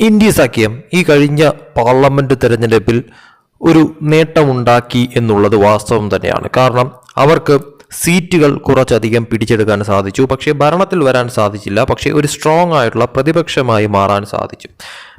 India സഖ്യം ഈ കഴിഞ്ഞ പാർലമെന്റ് തെരഞ്ഞെടുപ്പിൽ ഒരു നേട്ടമുണ്ടാക്കി എന്നുള്ളത് വാസ്തവം തന്നെയാണ്. കാരണം അവർക്ക് സീറ്റുകൾ കുറച്ചധികം പിടിച്ചെടുക്കാൻ സാധിച്ചു. പക്ഷേ ഭരണത്തിൽ വരാൻ സാധിച്ചില്ല. പക്ഷേ ഒരു സ്ട്രോങ് ആയിട്ടുള്ള പ്രതിപക്ഷമായി മാറാൻ സാധിച്ചു.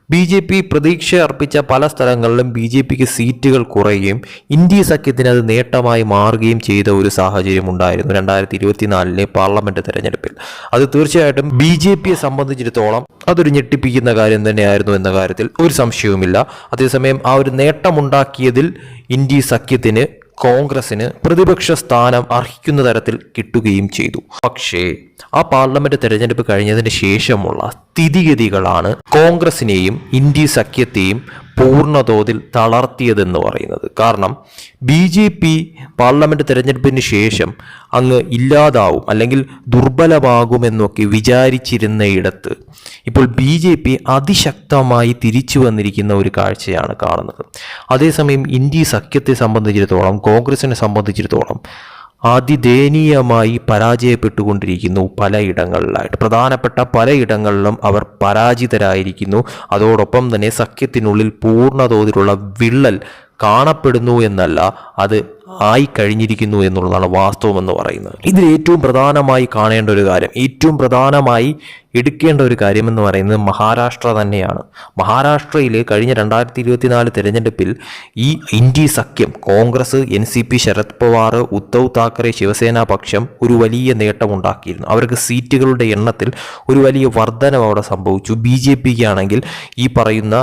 ബി ജെ പി പ്രതീക്ഷ അർപ്പിച്ച പല സ്ഥലങ്ങളിലും ബി ജെ പിക്ക് സീറ്റുകൾ കുറയുകയും ഇന്ത്യ സഖ്യത്തിന് അത് നേട്ടമായി മാറുകയും ചെയ്ത ഒരു സാഹചര്യം ഉണ്ടായിരുന്നു രണ്ടായിരത്തി ഇരുപത്തിനാലിലെ പാർലമെന്റ് തെരഞ്ഞെടുപ്പിൽ. അത് തീർച്ചയായിട്ടും ബി ജെ പിയെ സംബന്ധിച്ചിടത്തോളം അതൊരു ഞെട്ടിപ്പിക്കുന്ന കാര്യം തന്നെയായിരുന്നു എന്ന കാര്യത്തിൽ ഒരു സംശയവുമില്ല. അതേസമയം ആ ഒരു നേട്ടമുണ്ടാക്കിയതിൽ ഇന്ത്യ സഖ്യത്തിന് കോൺഗ്രസിന് പ്രതിപക്ഷ സ്ഥാനം അർഹിക്കുന്ന തരത്തിൽ കിട്ടുകയും ചെയ്തു. പക്ഷേ ആ പാർലമെന്റ് തെരഞ്ഞെടുപ്പ് കഴിഞ്ഞതിന് ശേഷമുള്ള സ്ഥിതിഗതികളാണ് കോൺഗ്രസിനെയും ഇന്ത്യ സഖ്യത്തെയും പൂർണതോതിൽ തളർത്തിയതെന്ന് പറയുന്നത്. കാരണം ബി ജെ പി പാർലമെന്റ് തെരഞ്ഞെടുപ്പിന് ശേഷം അങ്ങ് ഇല്ലാതാവും അല്ലെങ്കിൽ ദുർബലമാകുമെന്നൊക്കെ വിചാരിച്ചിരുന്നയിടത്ത് ഇപ്പോൾ ബി ജെ പി അതിശക്തമായി തിരിച്ചു വന്നിരിക്കുന്ന ഒരു കാഴ്ചയാണ് കാണുന്നത്. അതേസമയം ഇന്ത്യ സഖ്യത്തെ സംബന്ധിച്ചിടത്തോളം കോൺഗ്രസിനെ സംബന്ധിച്ചിടത്തോളം അതിദയനീയമായി പരാജയപ്പെട്ടുകൊണ്ടിരിക്കുന്നു പലയിടങ്ങളിലായിട്ട്. പ്രധാനപ്പെട്ട പലയിടങ്ങളിലും അവർ പരാജിതരായിരിക്കുന്നു. അതോടൊപ്പം തന്നെ സഖ്യത്തിനുള്ളിൽ പൂർണ തോതിലുള്ള വിള്ളൽ കാണപ്പെടുന്നു എന്നല്ല അത് ആയി കഴിഞ്ഞിരിക്കുന്നു എന്നുള്ളതാണ് വാസ്തവം എന്ന് പറയുന്നത്. ഇതിൽ ഏറ്റവും പ്രധാനമായി കാണേണ്ട ഒരു കാര്യം ഏറ്റവും പ്രധാനമായി എടുക്കേണ്ട ഒരു കാര്യമെന്ന് പറയുന്നത് മഹാരാഷ്ട്ര തന്നെയാണ്. മഹാരാഷ്ട്രയിൽ കഴിഞ്ഞ രണ്ടായിരത്തി ഇരുപത്തിനാല് തെരഞ്ഞെടുപ്പിൽ ഈ ഇന്ത്യ സഖ്യം Congress N C P Sharad Pawar Uddhav Thackeray Shiv Sena പക്ഷം ഒരു വലിയ നേട്ടമുണ്ടാക്കിയിരുന്നു. അവർക്ക് സീറ്റുകളുടെ എണ്ണത്തിൽ ഒരു വലിയ വർധനം അവിടെ സംഭവിച്ചു. ബി ജെ പിക്ക് ആണെങ്കിൽ ഈ പറയുന്ന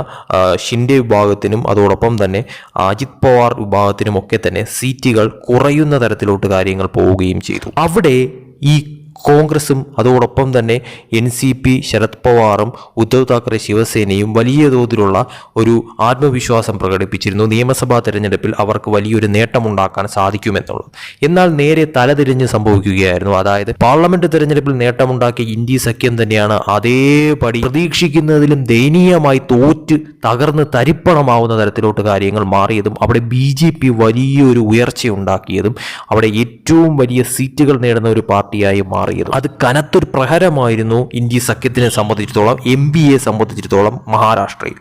ഷിൻഡെ വിഭാഗത്തിനും അതോടൊപ്പം തന്നെ അജിത് പവാർ വിഭാഗത്തിനും ഒക്കെ തന്നെ സീറ്റുകൾ കുറയുന്ന തരത്തിലോട്ട് കാര്യങ്ങൾ പോവുകയും ചെയ്തു. അവിടെ ഈ കോൺഗ്രസും അതോടൊപ്പം തന്നെ എൻ സി പി ശരത് പവാറും ഉദ്ധവ് താക്കറെ ശിവസേനയും വലിയ തോതിലുള്ള ഒരു ആത്മവിശ്വാസം പ്രകടിപ്പിച്ചിരുന്നു. നിയമസഭാ തെരഞ്ഞെടുപ്പിൽ അവർക്ക് വലിയൊരു നേട്ടമുണ്ടാക്കാൻ സാധിക്കുമെന്നുള്ളത്. എന്നാൽ നേരെ തലതിരിഞ്ഞ് സംഭവിക്കുകയായിരുന്നു. അതായത് പാർലമെന്റ് തെരഞ്ഞെടുപ്പിൽ നേട്ടമുണ്ടാക്കിയ ഇന്ത്യ സഖ്യം തന്നെയാണ് അതേപടി പ്രതീക്ഷിക്കുന്നതിലും ദയനീയമായി തോറ്റ് തകർന്ന് തരിപ്പണമാവുന്ന തരത്തിലോട്ട് കാര്യങ്ങൾ മാറിയതും അവിടെ ബി ജെ പി വലിയൊരു ഉയർച്ചയുണ്ടാക്കിയതും അവിടെ ഏറ്റവും വലിയ സീറ്റുകൾ നേടുന്ന ഒരു പാർട്ടിയായി മാറിയതും. അത് കനത്തൊരു പ്രഹരമായിരുന്നു ഇന്ത്യ സഖ്യത്തിനെ സംബന്ധിച്ചിടത്തോളം എം ബി എ സംബന്ധിച്ചിടത്തോളം മഹാരാഷ്ട്രയിൽ.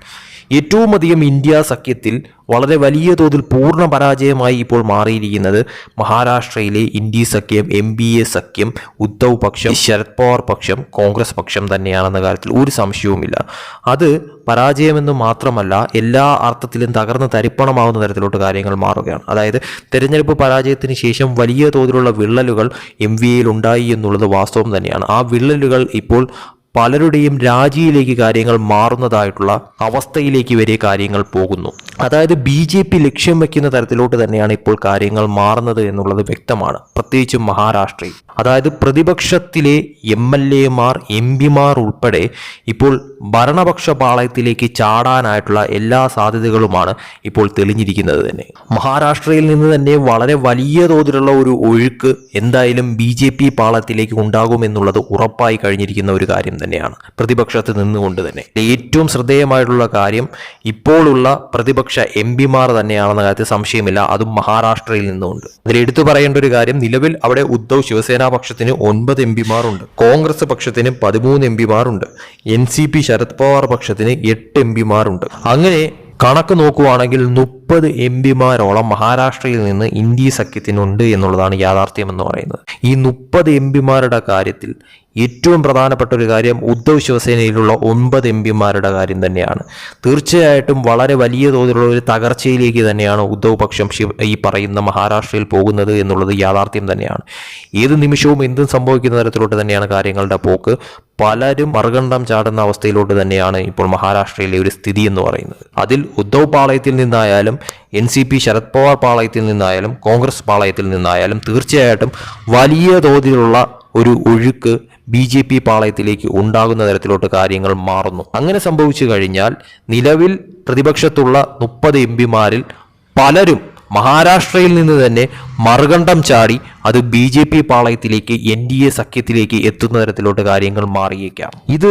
ഏറ്റവും അധികം ഇന്ത്യ സഖ്യത്തിൽ വളരെ വലിയ തോതിൽ പൂർണ പരാജയമായി ഇപ്പോൾ മാറിയിരിക്കുന്നത് മഹാരാഷ്ട്രയിലെ ഇന്ത്യ സഖ്യം എം ബി എ സഖ്യം ഉദ്ധവ് പക്ഷം ശരത് പവാർ പക്ഷം കോൺഗ്രസ് പക്ഷം തന്നെയാണെന്ന കാര്യത്തിൽ ഒരു സംശയവുമില്ല. അത് പരാജയമെന്ന് മാത്രമല്ല എല്ലാ അർത്ഥത്തിലും തകർന്ന് തരിപ്പണമാവുന്ന തരത്തിലോട്ട് കാര്യങ്ങൾ മാറുകയാണ്. അതായത് തെരഞ്ഞെടുപ്പ് പരാജയത്തിന് ശേഷം വലിയ തോതിലുള്ള വിള്ളലുകൾ എം വി എയിൽ ഉണ്ടായി എന്നുള്ളത് വാസ്തവം തന്നെയാണ്. ആ വിള്ളലുകൾ ഇപ്പോൾ പലരുടെയും രാജിയിലേക്ക് കാര്യങ്ങൾ മാറുന്നതായിട്ടുള്ള അവസ്ഥയിലേക്ക് വരെ കാര്യങ്ങൾ പോകുന്നു. അതായത് ബി ജെ പി ലക്ഷ്യം വെക്കുന്ന തരത്തിലോട്ട് തന്നെയാണ് ഇപ്പോൾ കാര്യങ്ങൾ മാറുന്നത് എന്നുള്ളത് വ്യക്തമാണ്. പ്രത്യേകിച്ചും മഹാരാഷ്ട്രയിൽ. അതായത് പ്രതിപക്ഷത്തിലെ എം എൽ എമാർ എം പിമാർ ഉൾപ്പെടെ ഇപ്പോൾ ഭരണപക്ഷ പാളയത്തിലേക്ക് ചാടാനായിട്ടുള്ള എല്ലാ സാധ്യതകളുമാണ് ഇപ്പോൾ തെളിഞ്ഞിരിക്കുന്നത് തന്നെ. മഹാരാഷ്ട്രയിൽ നിന്ന് തന്നെ വളരെ വലിയ തോതിലുള്ള ഒരു ഒഴുക്ക് എന്തായാലും ബി ജെ പി പാളയത്തിലേക്ക് ഉണ്ടാകുമെന്നുള്ളത് ഉറപ്പായി കഴിഞ്ഞിരിക്കുന്ന ഒരു കാര്യം തന്നെയാണ്. പ്രതിപക്ഷത്ത് നിന്നുകൊണ്ട് തന്നെ. ഏറ്റവും ശ്രദ്ധേയമായിട്ടുള്ള കാര്യം ഇപ്പോഴുള്ള പ്രതിപക്ഷ എം പിമാർ തന്നെയാണെന്ന കാര്യത്തിൽ സംശയമില്ല. അതും മഹാരാഷ്ട്രയിൽ നിന്നുകൊണ്ട് അതിൽ എടുത്തു പറയേണ്ട ഒരു കാര്യം നിലവിൽ അവിടെ ഉദ്ധവ് ശിവസേന പക്ഷത്തിന് ഒൻപത് എം പിമാരുണ്ട്. കോൺഗ്രസ് പക്ഷത്തിന് പതിമൂന്ന് M പിമാരുണ്ട്. N C P Sharad Pawar പക്ഷത്തിന് എട്ട് എം പിമാരുണ്ട്. അങ്ങനെ കണക്ക് നോക്കുകയാണെങ്കിൽ മുപ്പത് എം പിമാരോളം മഹാരാഷ്ട്രയിൽ നിന്ന് ഇന്ത്യ സഖ്യത്തിനുണ്ട് എന്നുള്ളതാണ് യാഥാർത്ഥ്യം എന്ന് പറയുന്നത്. ഈ മുപ്പത് എം പിമാരുടെ കാര്യത്തിൽ ഏറ്റവും പ്രധാനപ്പെട്ട ഒരു കാര്യം ഉദ്ധവ് ശിവസേനയിലുള്ള ഒൻപത് എം പിമാരുടെ കാര്യം തന്നെയാണ്. തീർച്ചയായിട്ടും വളരെ വലിയ തോതിലുള്ള ഒരു തകർച്ചയിലേക്ക് തന്നെയാണ് ഉദ്ധവ് പക്ഷം ശിവ ഈ പറയുന്ന മഹാരാഷ്ട്രയിൽ പോകുന്നത് എന്നുള്ളത് യാഥാർത്ഥ്യം തന്നെയാണ്. ഏത് നിമിഷവും എന്തും സംഭവിക്കുന്ന തരത്തിലോട്ട് തന്നെയാണ് കാര്യങ്ങളുടെ പോക്ക്. പലരും മറുകണ്ഠം ചാടുന്ന അവസ്ഥയിലോട്ട് തന്നെയാണ് ഇപ്പോൾ മഹാരാഷ്ട്രയിലെ ഒരു സ്ഥിതി എന്ന് പറയുന്നത്. അതിൽ ഉദ്ധവ് പാളയത്തിൽ നിന്നായാലും N C P Sharad Pawar പാളയത്തിൽ നിന്നായാലും കോൺഗ്രസ് പാളയത്തിൽ നിന്നായാലും തീർച്ചയായിട്ടും വലിയ തോതിലുള്ള ഒരു ഒഴുക്ക് ബി ജെ പി പാളയത്തിലേക്ക് ഉണ്ടാകുന്ന തരത്തിലോട്ട് കാര്യങ്ങൾ മാറുന്നു. അങ്ങനെ സംഭവിച്ചു കഴിഞ്ഞാൽ നിലവിൽ പ്രതിപക്ഷത്തുള്ള മുപ്പത് എം പിമാരിൽ പലരും മഹാരാഷ്ട്രയിൽ നിന്ന് തന്നെ മറുകണ്ഠം ചാടി അത് ബി ജെ പി പാളയത്തിലേക്ക് എൻ ഡി എ സഖ്യത്തിലേക്ക് എത്തുന്ന തരത്തിലോട്ട് കാര്യങ്ങൾ മാറിയേക്കാം. ഇത്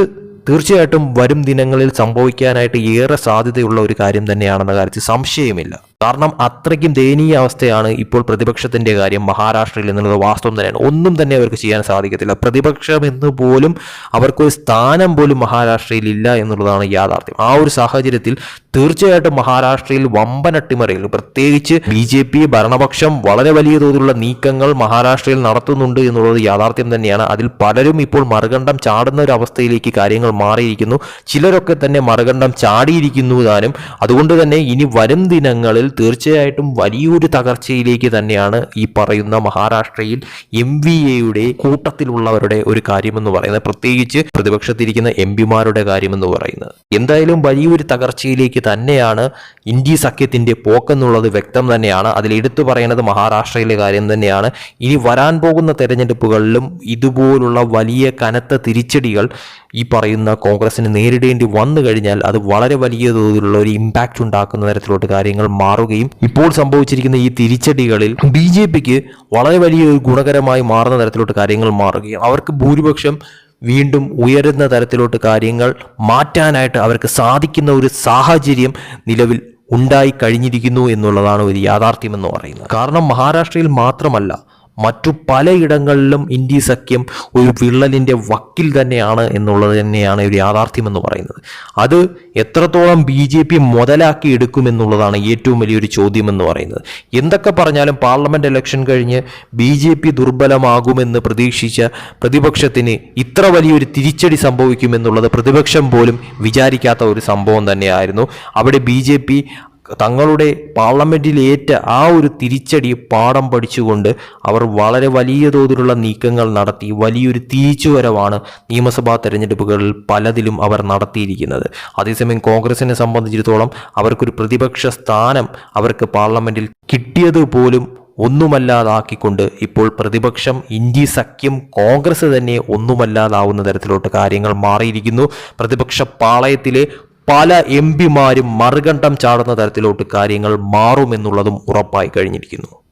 തീർച്ചയായിട്ടും വരും ദിനങ്ങളിൽ സംഭവിക്കാനായിട്ട് ഏറെ സാധ്യതയുള്ള ഒരു കാര്യം തന്നെയാണെന്ന കാര്യത്തിൽ സംശയമില്ല. കാരണം അത്രയ്ക്കും ദയനീയ അവസ്ഥയാണ് ഇപ്പോൾ പ്രതിപക്ഷത്തിന്റെ കാര്യം മഹാരാഷ്ട്രയിൽ എന്നുള്ളത് വാസ്തവം തന്നെയാണ്. ഒന്നും തന്നെ അവർക്ക് ചെയ്യാൻ സാധിക്കത്തില്ല. പ്രതിപക്ഷം എന്ന് പോലും അവർക്കൊരു സ്ഥാനം പോലും മഹാരാഷ്ട്രയിൽ ഇല്ല എന്നുള്ളതാണ് യാഥാർത്ഥ്യം. ആ ഒരു സാഹചര്യത്തിൽ തീർച്ചയായിട്ടും മഹാരാഷ്ട്രയിൽ വമ്പൻ അട്ടിമറികൾ പ്രത്യേകിച്ച് ബി ജെ പി ഭരണപക്ഷം വളരെ വലിയ തോതിലുള്ള നീക്കങ്ങൾ മഹാരാഷ്ട്രയിൽ നടത്തുന്നുണ്ട് എന്നുള്ളത് യാഥാർത്ഥ്യം തന്നെയാണ്. അതിൽ പലരും ഇപ്പോൾ മറുകണ്ഠം ചാടുന്ന ഒരു അവസ്ഥയിലേക്ക് കാര്യങ്ങൾ മാറിയിരിക്കുന്നു. ചിലരൊക്കെ തന്നെ മറുകണ്ഠം ചാടിയിരിക്കുന്നു താനും. അതുകൊണ്ട് തന്നെ ഇനി വരും ദിനങ്ങളിൽ തീർച്ചയായിട്ടും വലിയൊരു തകർച്ചയിലേക്ക് തന്നെയാണ് ഈ പറയുന്ന മഹാരാഷ്ട്രയിൽ എം വി എയുടെ കൂട്ടത്തിലുള്ളവരുടെ ഒരു കാര്യമെന്ന് പറയുന്നത്. പ്രത്യേകിച്ച് പ്രതിപക്ഷത്തിരിക്കുന്ന എം പിമാരുടെ കാര്യമെന്ന് പറയുന്നത്. എന്തായാലും വലിയൊരു തകർച്ചയിലേക്ക് തന്നെയാണ് ഇന്ത്യ സഖ്യത്തിന്റെ പോക്കെന്നുള്ളത് വ്യക്തം തന്നെയാണ്. അതിൽ എടുത്തു പറയുന്നത് മഹാരാഷ്ട്രയിലെ കാര്യം തന്നെയാണ്. ഇനി വരാൻ പോകുന്ന തെരഞ്ഞെടുപ്പുകളിലും ഇതുപോലുള്ള വലിയ കനത്ത തിരിച്ചടികൾ ഈ പറയുന്ന കോൺഗ്രസിന് നേരിടേണ്ടി വന്നു കഴിഞ്ഞാൽ അത് വളരെ വലിയ തോതിലുള്ള ഒരു ഇമ്പാക്റ്റ് ഉണ്ടാക്കുന്ന തരത്തിലോട്ട് കാര്യങ്ങൾ മാറുകയും ഇപ്പോൾ സംഭവിച്ചിരിക്കുന്ന ഈ തിരിച്ചടികളിൽ ബി ജെ പിക്ക് വളരെ വലിയ ഒരു ഗുണകരമായി മാറുന്ന തരത്തിലോട്ട് കാര്യങ്ങൾ മാറുകയും അവർക്ക് ഭൂരിപക്ഷം വീണ്ടും ഉയരുന്ന തരത്തിലോട്ട് കാര്യങ്ങൾ മാറ്റാനായിട്ട് അവർക്ക് സാധിക്കുന്ന ഒരു സാഹചര്യം നിലവിൽ ഉണ്ടായി കഴിഞ്ഞിരിക്കുന്നു എന്നുള്ളതാണ് ഒരു യാഥാർത്ഥ്യം എന്ന് പറയുന്നത്. കാരണം മഹാരാഷ്ട്രയിൽ മാത്രമല്ല മറ്റു പലയിടങ്ങളിലും ഇന്ത്യ സഖ്യം ഒരു വിള്ളലിന്റെ വക്കിൽ തന്നെയാണ് എന്നുള്ളത് തന്നെയാണ് ഒരു യാഥാർത്ഥ്യം എന്ന് പറയുന്നത്. അത് എത്രത്തോളം ബി ജെ പി മുതലാക്കി എടുക്കുമെന്നുള്ളതാണ് ഏറ്റവും വലിയൊരു ചോദ്യം എന്ന് പറയുന്നത്. എന്തൊക്കെ പറഞ്ഞാലും പാർലമെന്റ് ഇലക്ഷൻ കഴിഞ്ഞ് ബി ജെ പി ദുർബലമാകുമെന്ന് പ്രതീക്ഷിച്ച പ്രതിപക്ഷത്തിന് ഇത്ര വലിയൊരു തിരിച്ചടി സംഭവിക്കുമെന്നുള്ളത് പ്രതിപക്ഷം പോലും വിചാരിക്കാത്ത ഒരു സംഭവം തന്നെയായിരുന്നു. അവിടെ ബി ജെ പി തങ്ങളുടെ പാർലമെന്റിലേറ്റ ആ ഒരു തിരിച്ചടി പാഠം പഠിച്ചുകൊണ്ട് അവർ വളരെ വലിയ തോതിലുള്ള നീക്കങ്ങൾ നടത്തി വലിയൊരു തിരിച്ചുവരവാണ് നിയമസഭാ തെരഞ്ഞെടുപ്പുകളിൽ പലതിലും അവർ നടത്തിയിരിക്കുന്നത്. അതേസമയം കോൺഗ്രസിനെ സംബന്ധിച്ചിടത്തോളം അവർക്കൊരു പ്രതിപക്ഷ സ്ഥാനം അവർക്ക് പാർലമെന്റിൽ കിട്ടിയത് പോലും ഒന്നുമല്ലാതാക്കിക്കൊണ്ട് ഇപ്പോൾ പ്രതിപക്ഷം ഇന്ത്യ സഖ്യം കോൺഗ്രസ് തന്നെ ഒന്നുമല്ലാതാവുന്ന തരത്തിലോട്ട് കാര്യങ്ങൾ മാറിയിരിക്കുന്നു. പ്രതിപക്ഷ പാളയത്തിലെ പല എം പിമാരും മറുകണ്ഠം ചാടുന്ന തരത്തിലോട്ട് കാര്യങ്ങൾ മാറുമെന്നുള്ളതും ഉറപ്പായി കഴിഞ്ഞിരിക്കുന്നു.